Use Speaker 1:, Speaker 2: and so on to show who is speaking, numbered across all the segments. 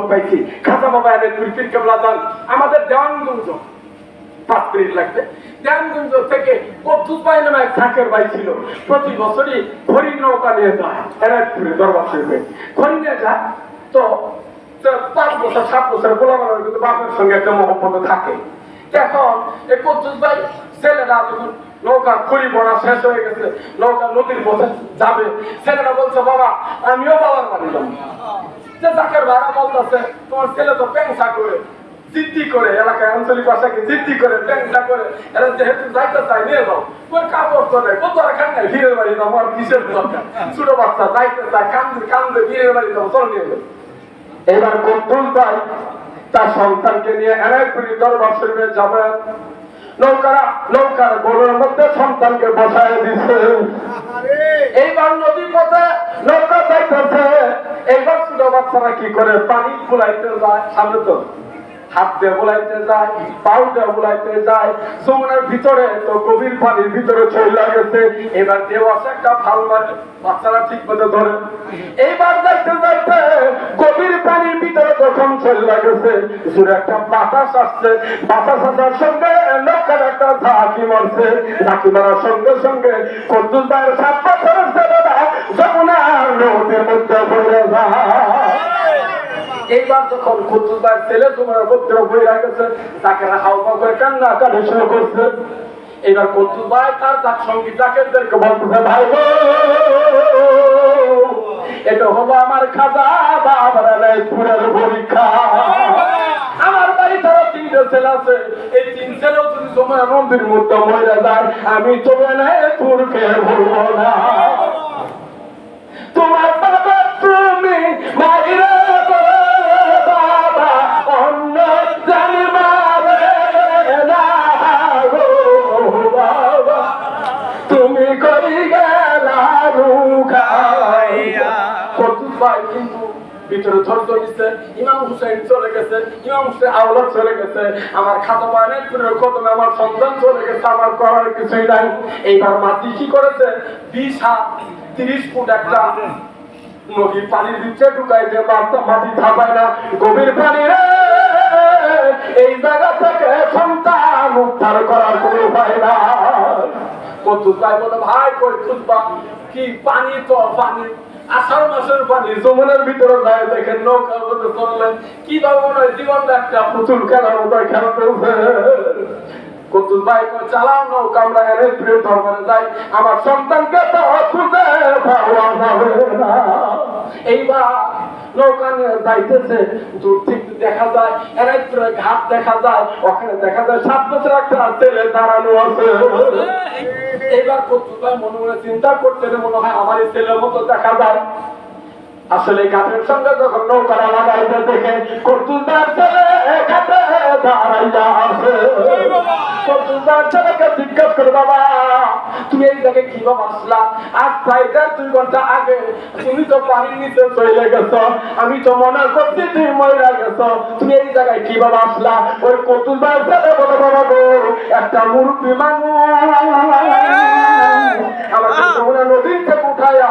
Speaker 1: পাইছি। খাজা বাবা কেবলা আমাদের পাঁচ মিনিট লাগবে। থেকে ভাই নামে এক ঝাঁকের ভাই ছিল। প্রতি বছরই হরিণ নৌকা নিয়ে যায়। এনায়তপুরে দরবার হরিণ নিয়ে যায়। তো পাঁচ বছর, সাত বছর কিন্তু বাপের সঙ্গে একটা মহব্বত থাকে। এখন এই কদ্দুস ভাই ছেলেরা যখন নৌকা খড়ি বড়া শেষ হয়ে গেছে, নৌকা নদীর পথে যাবে। ছেলেরা বলছে, বাবা, আমিও বাবার বাড়ি যাব। যে জাকের ভাড়া বলতেছে তোমার ছেলে তো পেংসা করে জিদ্দি করে এলাকায় আঞ্চলিক ভাষাকে জিদ্দি করে পেংসা করে। এরা যেহেতু যাইতে চায় নিয়ে যাও ওই কাপড় তো নেই খান নাই ভিড়ের বাড়ি যাব আর কিসের দরকার? ছোট বাচ্চা যাইতে চায় কান্দে কান্দে ভিড়ের বাড়ি যাব চল নিয়ে যাব এবার কদ্দুল ভাই তার সন্তানকে নিয়ে এনায়তপুরি দরবার শরীফে যাবে নৌকারা নৌকার গোলের মধ্যে সন্তানকে বসায় দিছে। এইবার নদী পথে নৌকা বাচ্চারা কি করে? পানি ফুলাইতে যায়, সামনে তো পানির ভিতরে আছে একটা বাতাস আসছে। বাতাস আসার সঙ্গে নৌকার একটা ঝাঁকি মারছে। ঝাঁকি মারার সঙ্গে সঙ্গে ভাইয়ের সাত এইবার যখন কুতুবার ছেলে তোমার পুত্র বই রাখেছে তাকে হাওয়া করে কান্না কাটি শুরু করছে। এবার কুতুবাই তার তার সঙ্গী তাকেদেরকে বলতেছে, ভাই এটা হলো আমার খাজা বাবার পুরের পরীক্ষা। আমার বাড়ি ধরো তিনটে ছেলে আছে। এই তিন ছেলেও যদি তোমার নদীর মধ্যে মরে যায়, আমি তোমার পুরকে কতুস কিন্তু ভিতরে ধৈর্য ইমাম হুসেন চলে গেছে, ইমাম আওলাদ চলে গেছে। আমার খাতা আমার সন্তান চলে গেছে, আমার করার কিছুই নাই। এইবার মাটি কি করেছে? বিশ হাত, তিরিশ ফুট একটা নদীর পানির ঢুকাই দিয়ে মাটি থাকায় না। গভীর পানি রে! এই জায়গা থেকে সন্তান উদ্ধার করার কোনো উপায় না কদ্দুস ভাই বলে ভাই, কই খুঁজবা? কি পানি তো পানি। আষাঢ় মাসের পানি যমুনের ভিতরে যায় দেখেন নৌকার মধ্যে চললেন কীভাবে মনে হয় জীবনটা একটা পুতুল খেলার মতো খেলা নিয়ে যাইতেছে দেখা যায় ঘাট দেখা যায়, ওখানে দেখা যায় সাত বছর একটা ছেলে দাঁড়ানো আছে। এইবার কদ্দুস মনে মনে চিন্তা করতে মনে হয় আমার ছেলের মতো দেখা যায়। আসলে ঘাটের সঙ্গে যখন নৌকারা লাগাইতে দেখে কর্তুদার ছেলে দাঁড়াইয়া আছে। ছেলেকে জিজ্ঞেস করে বাবা তুমি এই জায়গায় কি বাবা আজ প্রায় দুই ঘণ্টা আগে তুমি তো পানির নিচে চলে গেছো আমি তো মনে করছি তুমি মহিলা গেছো। তুমি এই জায়গায় কি বাবা আসলা? ওই কর্তুলদার ছেলে বলে বাবা গো একটা মুরব্বী মানুষ। আমাকে তোমরা নদীর থেকে উঠাইয়া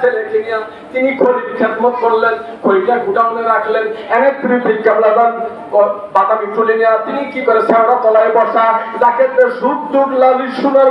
Speaker 1: ছেলেকে নিয়ে? তিনি খড়ির করলেন, খড়িটা গুডাউনে রাখলেন, এনে তিনি বিজ্ঞাপন বাদামি তুলে নিয়ে। তিনি কি করে শেওড়া তলায় বসা? যাকে সুদ দুধ লালি সোনার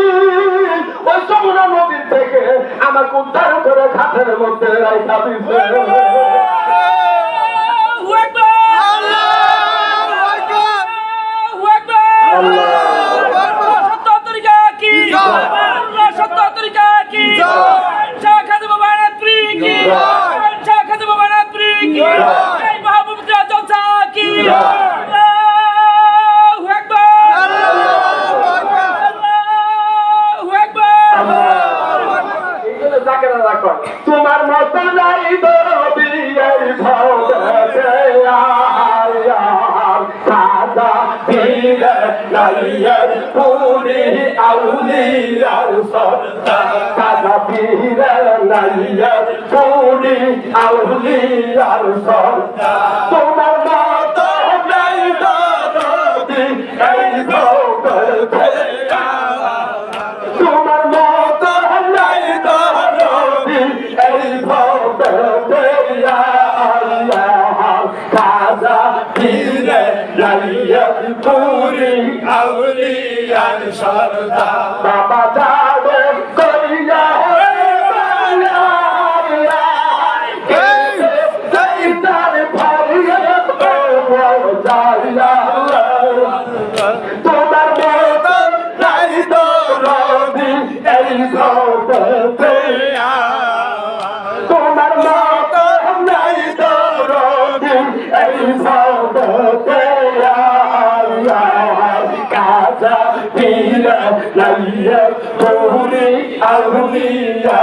Speaker 1: থেকে আমাকে উদ্ধার করে খাতের মধ্যে রাইখা দিছে পীরের লাইয়ের পুরি আউলিয়ার সন্তান কানা পীরের লাইয়ের পুরি আউলিয়ার সন্তান তোমার পুরী আউলিয়ার সর্দা বাবা যাবে কইয়া Tomar mata, na idora, bum, é